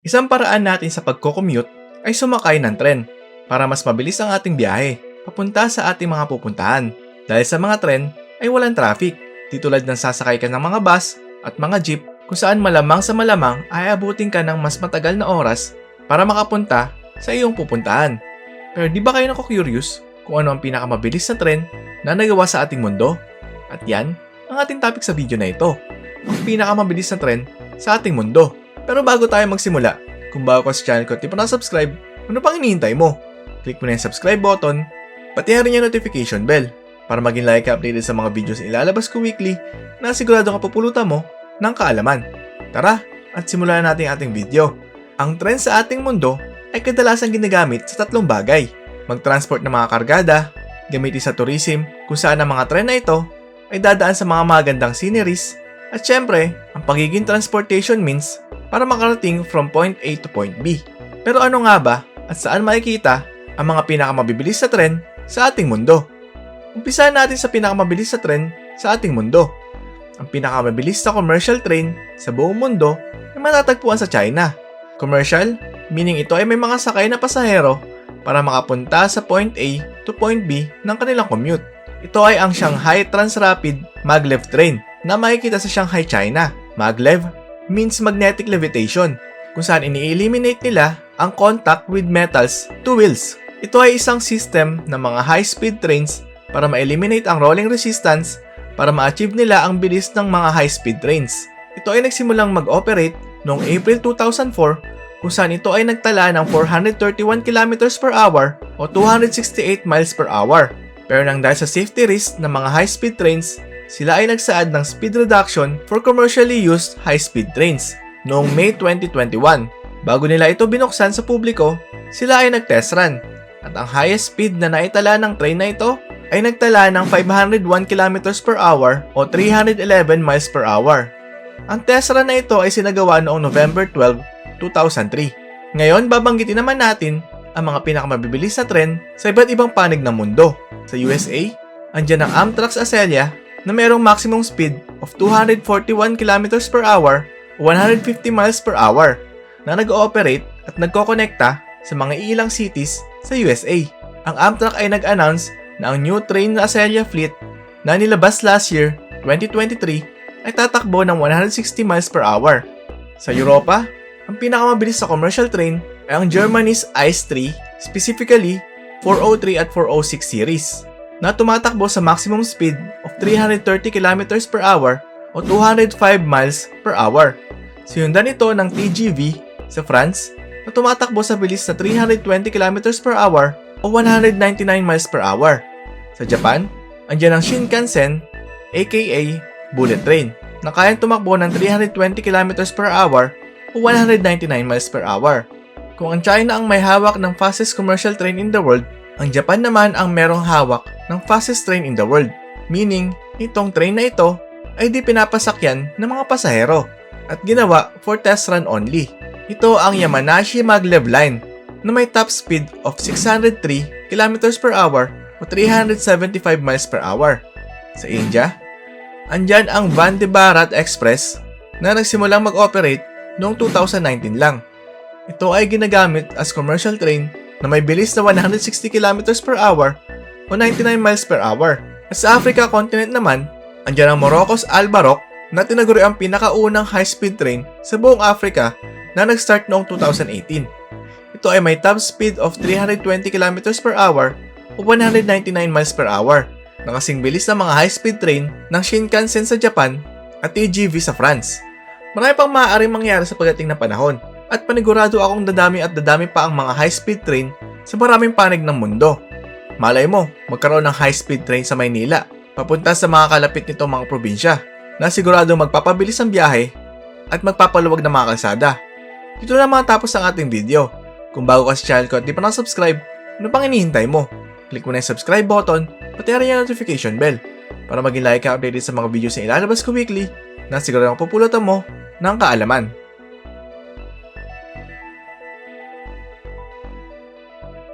Isang paraan natin sa pagko-commute ay sumakay ng tren para mas mabilis ang ating biyahe papunta sa ating mga pupuntahan. Dahil sa mga tren ay walang traffic, di tulad ng sasakay ka ng mga bus at mga jeep kung saan malamang sa malamang ay abutin ka ng mas matagal na oras para makapunta sa iyong pupuntahan. Pero di ba kayo nako-curious kung ano ang pinakamabilis na tren na nagawa sa ating mundo? At yan ang ating topic sa video na ito. Ang pinakamabilis na tren sa ating mundo. Pero bago tayo magsimula, kung bago ka sa channel ko at di pa na-subscribe, ano pang hinihintay mo? Click mo na yung subscribe button, pati na rin yung notification bell para maging like ka updated sa mga videos na ilalabas ko weekly na sigurado ka pupulutan mo ng kaalaman. Tara, at simulan na natin ang ating video. Ang tren sa ating mundo ay kadalasan ginagamit sa tatlong bagay. Mag-transport ng mga kargada, gamitin sa tourism kung saan ang mga tren na ito ay dadaan sa mga magandang sceneries at syempre, pagiging transportation means para makarating from point A to point B. Pero ano nga ba at saan makikita ang mga pinakamabilis sa tren sa ating mundo? Umpisahan natin sa pinakamabilis sa tren sa ating mundo. Ang pinakamabilis na commercial train sa buong mundo ay matatagpuan sa China. Commercial, meaning ito ay may mga sakay na pasahero para makapunta sa point A to point B ng kanilang commute. Ito ay ang Shanghai Transrapid Maglev Train na makikita sa Shanghai, China. Maglev means magnetic levitation, kung saan ini-eliminate nila ang contact with metals to wheels. Ito ay isang system ng mga high-speed trains para ma-eliminate ang rolling resistance para ma-achieve nila ang bilis ng mga high-speed trains. Ito ay nagsimulang mag-operate noong April 2004 kung saan ito ay nagtala ng 431 km per hour o 268 miles per hour. Pero nang dahil sa safety risk ng mga high-speed trains, sila ay nagsaad ng speed reduction for commercially used high-speed trains noong May 2021. Bago nila ito binuksan sa publiko, sila ay nag-test run at ang highest speed na naitala ng train na ito ay nagtala ng 501 km per hour o 311 miles per hour. Ang test run na ito ay sinagawa noong November 12, 2003. Ngayon, babanggitin naman natin ang mga pinakamabibilis na tren sa iba't ibang panig ng mundo. Sa USA, andyan ang Amtrak Acelia na mayroong maximum speed of 241 km per hour o 150 miles per hour na nag-ooperate at nagkokonekta sa mga ilang cities sa USA. Ang Amtrak ay nag-announce na ang new train na Acelia fleet na nilabas last year, 2023, ay tatakbo ng 160 miles per hour. Sa Europa, ang pinakamabilis sa commercial train ay ang Germany's ICE 3, specifically 403 at 406 series na tumatakbo sa maximum speed 330 km per hour o 205 miles per hour. Sinundan ito ng TGV sa France na tumatakbo sa bilis na 320 km per hour o 199 miles per hour. Sa Japan, andyan ang Shinkansen aka Bullet Train na kayang tumakbo ng 320 km per hour o 199 miles per hour. Kung ang China ang may hawak ng fastest commercial train in the world, ang Japan naman ang merong hawak ng fastest train in the world. Meaning, itong train na ito ay di pinapasakyan ng mga pasahero at ginawa for test run only. Ito ang Yamanashi Maglev Line na may top speed of 603 km per hour o 375 miles per hour. Sa India, andyan ang Vande Bharat Express na nagsimulang mag-operate noong 2019 lang. Ito ay ginagamit as commercial train na may bilis na 160 km per hour o 99 miles per hour. Sa Africa continent naman, andyan ang Morocco's Albarok na tinaguri ang pinakaunang high-speed train sa buong Africa na nag-start noong 2018. Ito ay may top speed of 320 km per hour o 199 miles per hour na kasing bilis ng mga high-speed train ng Shinkansen sa Japan at TGV sa France. Marami pang maaaring mangyari sa pagdating ng panahon at panigurado akong dadami at dadami pa ang mga high-speed train sa maraming panig ng mundo. Malay mo, magkaroon ng high-speed train sa Maynila, papunta sa mga kalapit nito mga probinsya, na sigurado magpapabilis ang biyahe at magpapaluwag ng mga kalsada. Dito na matapos ang ating video. Kung bago ka sa channel ko at di pa na-subscribe, ano pang inihintay mo? Click mo na yung subscribe button, pati rin yung notification bell para maging like ka updated sa mga videos na ilalabas ko weekly na sigurado pupulutan mo ng kaalaman.